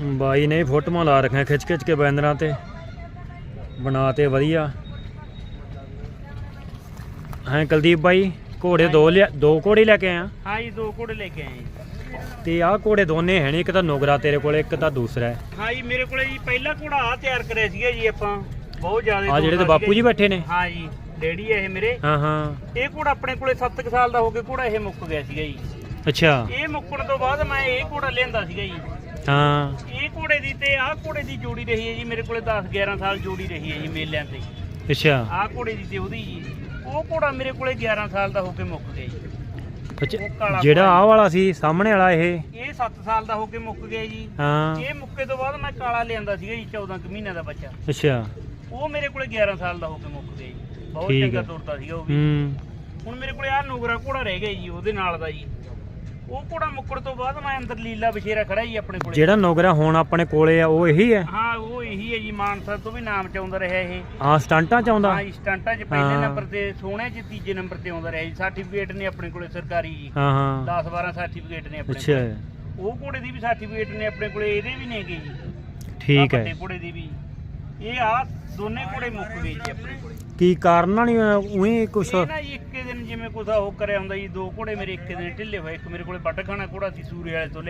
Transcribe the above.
ਬਾਈ ਨੇ ਫੋਟੋਆਂ ਲਾ ਰੱਖੀਆਂ ਖਿੱਚ ਖਿੱਚ ਕੇ ਬੈਨਰਾਂ ਤੇ। ਬਣਾਤੇ ਵਧੀਆ। ਹਾਂ ਕੁਲਦੀਪ ਬਾਈ ਘੋੜੇ ਦੋ ਲਿਆ ਦੋ ਘੋੜੇ ਲੈ ਕੇ ਆਇਆ? ਹਾਂ ਜੀ ਦੋ ਘੋੜੇ ਲੈ ਕੇ ਆਏ ਜੀ। ਤੇ ਆਹ ਘੋੜੇ ਦੋਨੇ ਹੈ ਨਹੀਂ ਇੱਕ ਤਾਂ ਨੋਗਰਾ ਤੇਰੇ ਕੋਲ ਇੱਕ ਤਾਂ ਦੂਸਰਾ ਹੈ। ਹਾਂ ਜੀ ਮੇਰੇ ਕੋਲੇ ਜੀ ਪਹਿਲਾ ਘੋੜਾ ਆ ਤਿਆਰ ਕਰਿਆ ਸੀਗਾ ਜੀ ਆਪਾਂ। ਬਹੁਤ ਜ਼ਿਆਦਾ ਆ ਜਿਹੜੇ ਤੇ ਬਾਪੂ ਜੀ ਬੈਠੇ ਨੇ। ਹਾਂ ਜੀ ਡੈਡੀ ਹੈ ਇਹ ਮੇਰੇ। ਹਾਂ ਹਾਂ। ਇਹ ਘੋੜਾ ਆਪਣੇ ਕੋਲੇ 7 ਸਾਲ ਦਾ ਹੋ ਕੇ ਘੋੜਾ ਇਹ ਮੁੱਕ ਗਿਆ ਸੀਗਾ ਜੀ। ਅੱਛਾ। ਇਹ ਮੁੱਕਣ ਤੋਂ ਬਾਅਦ ਮੈਂ ਇਹ ਘੋੜਾ ਲਿਆਂਦਾ ਸੀਗਾ ਜੀ। ਹਾਂ। ਇਹ ਘੋੜੇ ਦੀ ਤੇ ਆਹ ਘੋੜੇ ਦੀ ਜੋੜੀ ਰਹੀ ਹੈ ਜੀ ਮੇਰੇ ਕੋਲੇ 10 11 ਸਾਲ ਜੋੜੀ ਰਹੀ ਹੈ ਜੀ ਮੇਲਿਆਂ ਤੇ। ਅੱਛਾ। ਆਹ ਘੋੜੇ ਦੀ ਤੇ ਉਹਦੀ ਜੀ। ਉਹ ਘੋੜਾ ਮੇਰੇ ਕੋਲੇ 11 ਸਾਲ ਦਾ ਹੋ ਕੇ ਮੁੱਕ ਗਿਆ ਜੀ। ਅੱਛਾ ਉਹ ਕਾਲਾ ਜਿਹੜਾ ਆਹ ਵਾਲਾ ਸੀ ਸਾਹਮਣੇ ਵਾਲਾ ਇਹ? ਇਹ 7 ਸਾਲ ਦਾ ਹੋ ਕੇ ਮੁੱਕ ਗਿਆ ਜੀ। ਹਾਂ। ਇਹ ਮੁੱਕੇ ਤੋਂ ਬਾਅਦ ਮੈਂ ਕਾਲਾ ਲਿਆਂਦਾ ਸੀਗਾ ਜੀ 14 ਕੁ ਮਹੀਨਿਆਂ ਦਾ ਬੱਚਾ। ਅੱਛਾ। ਉਹ ਮੇਰੇ ਕੋਲੇ 11 ਸਾਲ ਦਾ ਹੋ ਕੇ ਮੁੱਕ ਗਿਆ ਜੀ। ਬਹੁਤ ਠੀਕ ਚੰਗਾ ਹੈ। ਤੁਰਦਾ ਸੀਗਾ ਉਹ ਵੀ। ਹੂੰ। ਹੁਣ ਮੇਰੇ ਕੋਲੇ ਆ ਨੂਗਰਾ ਘੋੜਾ ਰਹਿ ਗਿਆ ਜੀ ਉਹਦੇ ਨਾਲ ਦਾ ਜੀ। ਉਹ ਘੋੜਾ ਮੁੱਕਣ ਤੋਂ ਬਾਅਦ ਮੈਂ ਅੰਦਰ ਲੀਲਾ ਬਸ਼ੇਰਾ ਖੜਾ ਜੀ ਆਪਣੇ ਕੋਲੇ। ਜਿਹੜਾ ਨੋਗਰਾ ਹੁਣ ਆਪਣੇ ਕੋਲੇ ਆ ਉਹ ਇਹੀ ਹੈ? ਹਾਂ ਉਹ ਇਹੀ ਹੈ ਜੀ ਮਾਨਸਾ ਤੋਂ ਵੀ ਨਾਮ ਚ ਆਉਂਦਾ ਰਿਹਾ ਇਹ। ਹਾਂ ਸਟੰਟਾਂ ਚ ਆਉਂਦਾ ਹਾਂ ਜੀ ਸਟੰਟਾਂ 'ਚ ਪਹਿਲੇ ਹਾਂ। ਨੰਬਰ ਤੇ ਸੋਹਣੇ 'ਚ ਤੀਜੇ ਨੰਬਰ ਤੇ ਆਉਂਦਾ ਰਿਹਾ ਜੀ। ਸਰਟੀਫਿਕੇਟ ਨੇ ਆਪਣੇ ਕੋਲੇ ਸਰਕਾਰੀ ਜੀ। ਹਾਂ ਹਾਂ। 10 12 ਸਰਟੀਫਿਕੇਟ ਨੇ ਆਪਣੇ ਅੱਛਾ। ਕੋਲੇ। ਉਹ ਘੋੜੇ ਦੀ ਵੀ ਸਰਟੀਫਿਕੇਟ ਨੇ ਆਪਣੇ ਕੋਲੇ ਇਹਦੇ ਵੀ ਨੇਗੇ ਜੀ। ਠੀਕ ਹੈ। ਵੱਡੇ ਘੋੜੇ ਦੀ ਵੀ। ਇਹ ਆ ਦੋਨੇ ਘੋੜੇ ਮੁੱਕ ਗਏ ਜੀ ਆਪਣੇ ਕੋਲੇ। ਕੀ ਕਾਰਨ ਨਹੀਂ ਉਹੀ ਕੁਛ ਇਹ ਨਾ ਜੀ ਇੱਕੇ ਦਿਨ ਕੁਛ ਉਹ ਕਰਿਆ ਹੁੰਦਾ ਜੀ, ਦੋ ਘੋੜੇ ਮੇਰੇ ਇੱਕ ਦਿਨ ਢਿੱਲੇ ਹੋਏ, ਇੱਕ ਮੇਰੇ ਕੋਲੇ ਵੱਟ ਖਾਣਾ ਘੋੜਾ ਸੀ, ਸੂਰੇ ਵਾਲੇ ਤੋਂ